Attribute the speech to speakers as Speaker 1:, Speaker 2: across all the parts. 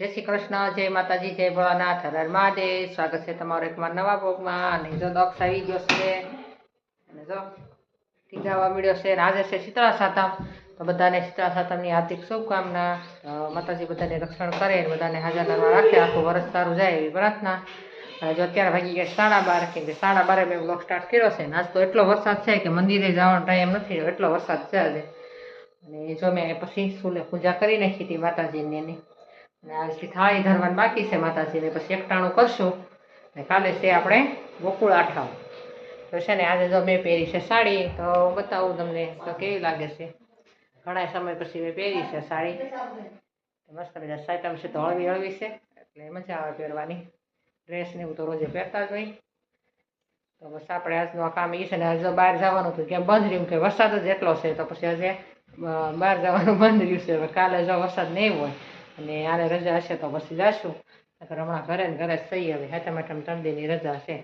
Speaker 1: જય શ્રી કૃષ્ણ, જય માતાજી, જય ભોળાનાથ, હર મહાદેવ. સ્વાગત છે તમારું એકમાં નવા ભોગમાં અને જો દક્ષ આવી ગયો છે, અને જો ટીકાવા મળ્યો છે આજે છે શીતળા સાતમ. તો બધાને શીતળા સાતમની હાર્દિક શુભકામના. માતાજી બધાને રક્ષણ કરે બધાને હાજર નરવા રાખે. આખું વરસ સારું જાય એવી પ્રાર્થના. અને જો અત્યારે ભાગી ગયા સાડા બાર કે સાડા બારે મેં બ્લોગ સ્ટાર્ટ કર્યો છે. આજ તો એટલો વરસાદ છે કે મંદિરે જવાનો ટાઈમ નથી એટલો વરસાદ છે આજે. અને જો મેં પછી સુલે પૂજા કરી નાખી હતી માતાજીની એની. આજથી થાળી ધરવાનું બાકી છે, માતાજીને પછી એકટાણું કરશું. ને કાલે છે આપણે ગોકુળ આઠાવ. તો છે ને આજે જો મેં પહેરી છે સાડી, તો બતાવું તમને તો કેવી લાગે છે. ઘણા સમય પછી મેં પહેરી છે સાડી. મસ્ત મજા સાયટમ છે, તો હળવી હળવી છે, એટલે મજા આવે પહેરવાની. ડ્રેસ ને એવું તો રોજે પહેરતા જ હોય. તો બસ આપણે આજનું આ કામ એ છે ને, આજે બહાર જવાનું હતું કેમ બંધ રહ્યું કે વરસાદ જ એટલો છે, તો પછી આજે બહાર જવાનું બંધ રહ્યું છે. કાલે જો વરસાદ નહીં હોય અને આને રજા હશે તો પછી જશું. નકર હમણાં ઘરે ને ઘરે જ થઈ હવે હેઠમ હેઠમ ઠંડીની રજા છે.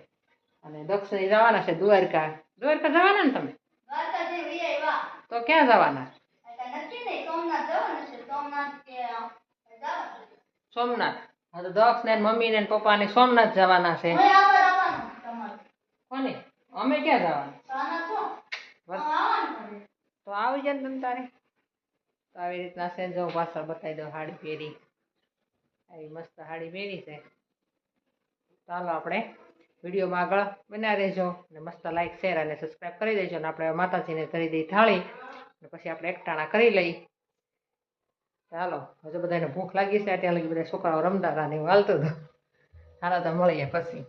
Speaker 1: અને દક્ષિણી જવાના છે દ્વારકા. દ્વારકા જવાના ને તમે. તો ક્યાં જવાના?
Speaker 2: સોમનાથ
Speaker 1: હા તો દક્ષ ને મમ્મી ને પપ્પા ને સોમનાથ જવાના છે. કોને? અમે ક્યાં જવાના. તો આવી જાય ને તમ તારે. તો આવી રીતના છે જો પાછળ બતાવી દઉં, હાડી પહેરી. આવી મસ્ત હાડી પહેરી છે. ચાલો આપણે વિડીયોમાં આગળ બના રહેજો અને મસ્ત લાઈક શેર અને સબસ્ક્રાઈબ કરી દેજો અને આપણે માતાજીને કરી દઈ થાળી અને પછી આપણે એકટાણા કરી લઈ. ચાલો, હજુ બધાને ભૂખ લાગી છે ત્યાં લગી બધા છોકરાઓ રમતા હતા ને એવું હાલતું હતું. હાલો તો મળીએ પછી.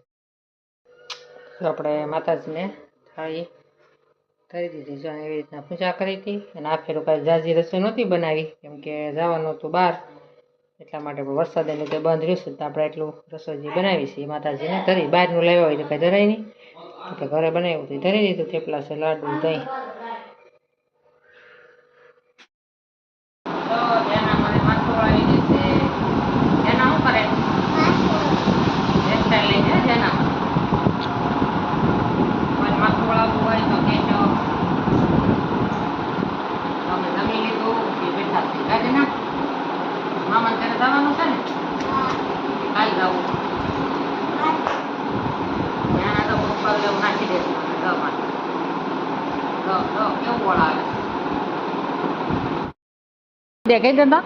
Speaker 1: આપણે માતાજીને થાળી કરી દીધી. જો એવી રીતના પૂજા કરી હતી અને આ ફેરો કાંઈ જાજી રસોઈ નહોતી બનાવી, કેમ કે જવાનું હતું બહાર. એટલા માટે વરસાદ એને તે બંધ રહ્યું છે તો આપણે એટલું રસોઈ જે બનાવી છે એ માતાજીને ધરી. બહારનું લેવા હોય તો કાંઈ ધરાય નહીં. એટલે ઘરે બનાવ્યું હતું ધરી દીધું. થેપલા છે, લાડુ, દહીં તો જેના મને માથું આવી જશે જેના શું કરે હેરસ્ટાઈલ લઈ જાય જેના કોઈ માથું વળાવવું હોય તો કહેજો તમે જમી લીધું કે બેઠા છે ગાડી ના મામા ત્યારે જવાનું છે ને કાલ જવું ત્યાં તો ઉપર એવું નાખી દેશું મને ર માટે ર ર કેવું વળાવે દે કહી દેતા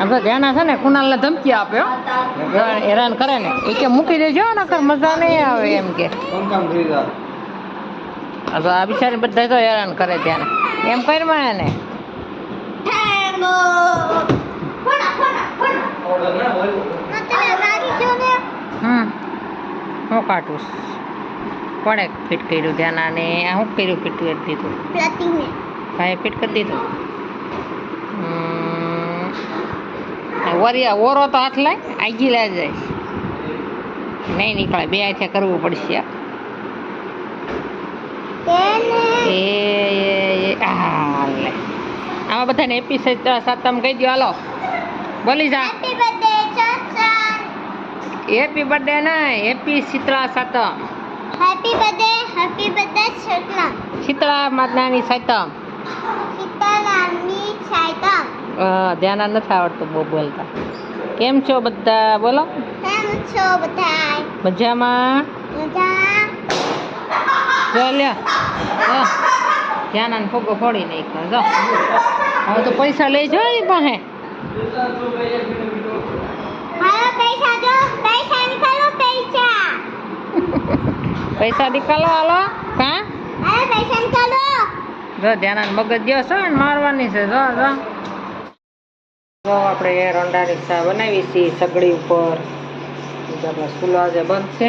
Speaker 1: આપણે ધ્યાન છે ને કુનાલને ધમકી આપ્યો હેરાન કરે ને. એ કે મૂકી દેજો નકર મજા નહીં આવે એમ કે. આ બિચારી બધા તો હેરાન કરે ત્યાં. એમ કરી મળે ને? હું કાઢું. કોણે ફિટ કર્યું ધ્યાનાને આ શું કર્યું ફિટ કરી દીધું? ભાઈ ફિટ કરી દીધું? વરિયા ઓરો તો હાથ લાય આગી લે જાય. નહીં નીકળે બે હાથે કરવું પડશે. એ એ, એ આમાં બધાને એપી સાતમ કહી દો હાલો. બોલી જા. હેપી બર્થડે ના happy Shitala Satam.
Speaker 2: Happy birthday happy birthday Chakla.
Speaker 1: Shitala માતાની સાતમ
Speaker 2: શીતળાની.
Speaker 1: અ, ધ્યાન નથી આવડતું બહુ બોલતા. કેમ છો બધા? બોલો.
Speaker 2: કેમ છો બધા?
Speaker 1: મજામાં?
Speaker 2: મજા?
Speaker 1: ચાલ્યા ધ્યાન ફોગો ફોડી નાખ્યો. જો. હવે તો પૈસા લઈ જો એની પાસે.
Speaker 2: પૈસા જો પૈસા નીકળો પૈસા.
Speaker 1: પૈસા નીકાળો હાલો કા
Speaker 2: અરે પૈસા નિકાલો.
Speaker 1: જો ધ્યાન મગજ ગયો છો ને મારવાની છે? જો જો. જો આપણે રોંડા રિક્ષા બનાવી છીએ સગડી ઉપર. આપણા સ્કૂલો આજે બંધ છે.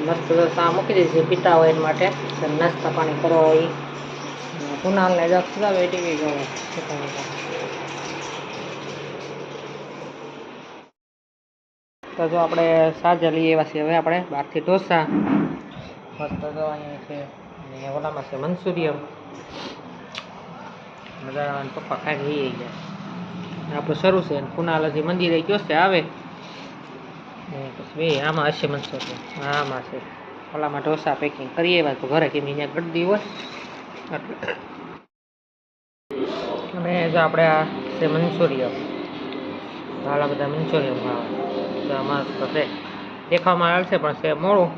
Speaker 1: મસ્ત જો મૂકી દઈશું પીતા હોય માટે. નાસ્તા પાણી કરવા હોય. કુનાલને દક્ષ સુધાવે ટીવી જોવે પીતા હોય તો જો આપણે સાજા લઈએ એવા છે હવે આપણે બહારથી ઢોસા. મસ્ત જો અહીંયા છે. અને ઓલામાં છે મંચુરિયમ બધા પપ્પા ખાઈ લઈ ગયા. આપણું શરૂ છે. અને કુનાલ મંદિરે ગયો છે, આવે. પછી બે, આમાં હશે મંચુરિયમ આમાં છે. ઓલામાં ઢોસા પેકિંગ કરીએ એવા તો ઘરે કેમ અહીંયા ગડદી હોય. અને જો આપણે આ છે મંચુરિયમ આલા બધા મંચુરિયન ખાવા તો મસ્ત દેખાવામાં આવશે પણ છે મોડું.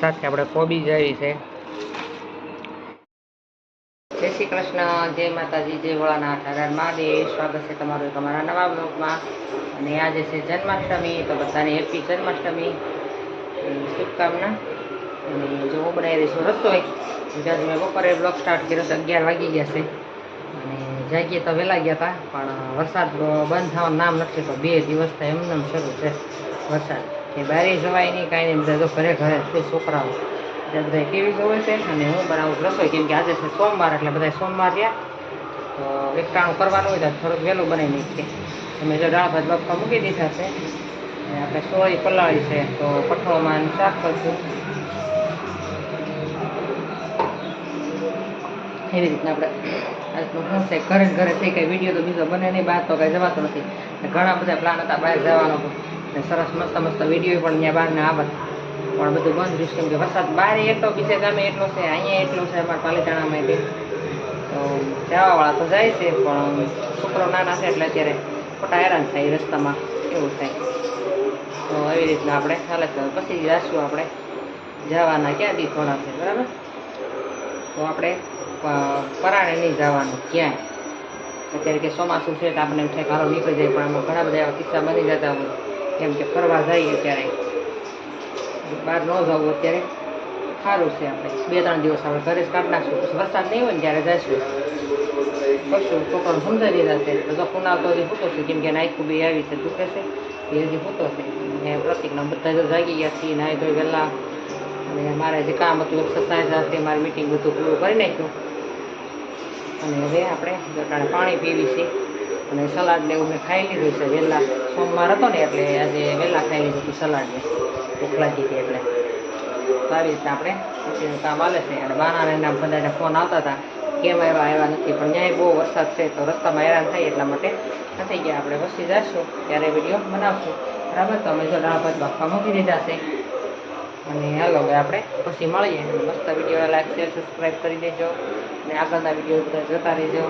Speaker 1: સાથે આપણે કોબી આવી છે. જય શ્રી કૃષ્ણ, જય માતાજી, જય હર હર મહાદેવ. સ્વાગત છે તમારું તમારા નવા બ્લોગમાં. અને આજે છે જન્માષ્ટમી, તો બધાને હેપી જન્માષ્ટમી. શુભકામના. અને જો હું બનાવી દઈશું રસોઈ, બીજા મેં બપોરે બ્લોગ સ્ટાર્ટ કર્યો તો અગિયાર વાગી ગયા છે. જાગીએ તો વહેલા ગયા હતા પણ વરસાદ બંધ થવાનું નામ નથી, તો બે દિવસ થાય એમને એમ શરૂ છે વરસાદ. કે બારી જવાય નહીં, કાંઈ નહીં, બધા ઘરે ઘરે છે છોકરાઓ. બધા ટીવી જોવે છે? અને હું બનાવું રસોઈ, કેમ કે આજે છે સોમવાર, એટલે બધા સોમવાર રહ્યા. તો એકટાણું કરવાનું હોય તો થોડુંક વહેલું બનાવી નાખીએ. તમે જો દાળ ભાત બાફવા મૂકી દીધા છે. આપણે સોય પલાળી છે, તો કઠોળમાં શાક કરશું એવી રીતના આપણે શું છે, ઘરે ઘરે થઈ કંઈ વીડિયો તો બીજો બને નહીં, બહાર તો કાંઈ જવાતો નથી. ઘણા બધા પ્લાન હતા બહાર જવાનો ને સરસ મસ્ત મસ્ત વીડિયો પણ ત્યાં બહારને આવત પણ બધું બંધ રહ્યું કેમ કે વરસાદ બહાર એટલો બીજે ગામે એટલો છે, અહીંયા એટલો છે, અમારા પાલીતાણામાં બી તો જવાવાળા તો જાય છે, પણ છોકરો નાના છે એટલે અત્યારે ખોટા હેરાન થાય રસ્તામાં, એવું થાય. તો એવી રીતના આપણે ચાલે પછી જઈશું આપણે. જવાના ક્યાં દી થોડા છે, બરાબર? તો આપણે પરાણે નહીં જવાનું ક્યાંય. અત્યારે કે ચોમાસું છે તો આપણે એમ થાય નીકળી જાય, પણ આમાં ઘણા બધા એવા કિસ્સા બની જતા હોય. કેમ કે ફરવા જઈએ અત્યારે બહાર ન જવું અત્યારે. સારું છે આપણે. બે, ત્રણ દિવસ આપણે ઘરે જ કાઢી નાખશું. પછી વરસાદ નહીં હોય ને ત્યારે જઈશું. કરશું છોકરાને સમજાવી દીધા છે. તો તો પુનાવ તો હજી ફૂટો છે. કેમ કે નાયકું બી આવી છે. દુખે છે. એ હજી ફૂટો છે. અને પ્રતિકના બધા જાગી ગયા છીએ. નાહી ધોઈ વહેલા. અને મારે જે કામ હતું એક્સરસાઇઝ સાથે મારી મિટિંગ બધું પૂરું કરી નાખ્યું. અને હવે આપણે ગટાણે પાણી પીવી છે. અને સલાડ ને એવું મેં ખાઈ લીધું છે. વહેલા સોમવાર હતો ને એટલે આજે વહેલા ખાઈ લીધું હતું સલાડ ને. ભૂખ લાગી હતી એટલે. આવી રીતે આપણે પછીનું કામ હાલે છે. અને બાના એના બધાને ફોન આવતા હતા. કેમ આવ્યા આવ્યા નથી. પણ ત્યાં બહુ વરસાદ છે તો રસ્તામાં હેરાન થાય એટલા માટે નથી ગયા. આપણે વસી જઈશું ત્યારે વીડિયો બનાવશું. બરાબર? તો અમે જો દાળ ભાત બાફવા મૂકી દીધા છે. અને હાલો હવે આપણે પછી મળીએ. મસ્ત વીડિયો લાઈક શેર સબસ્ક્રાઈબ કરી દેજો. અને આગળના વીડિયો જોતા રહેજો.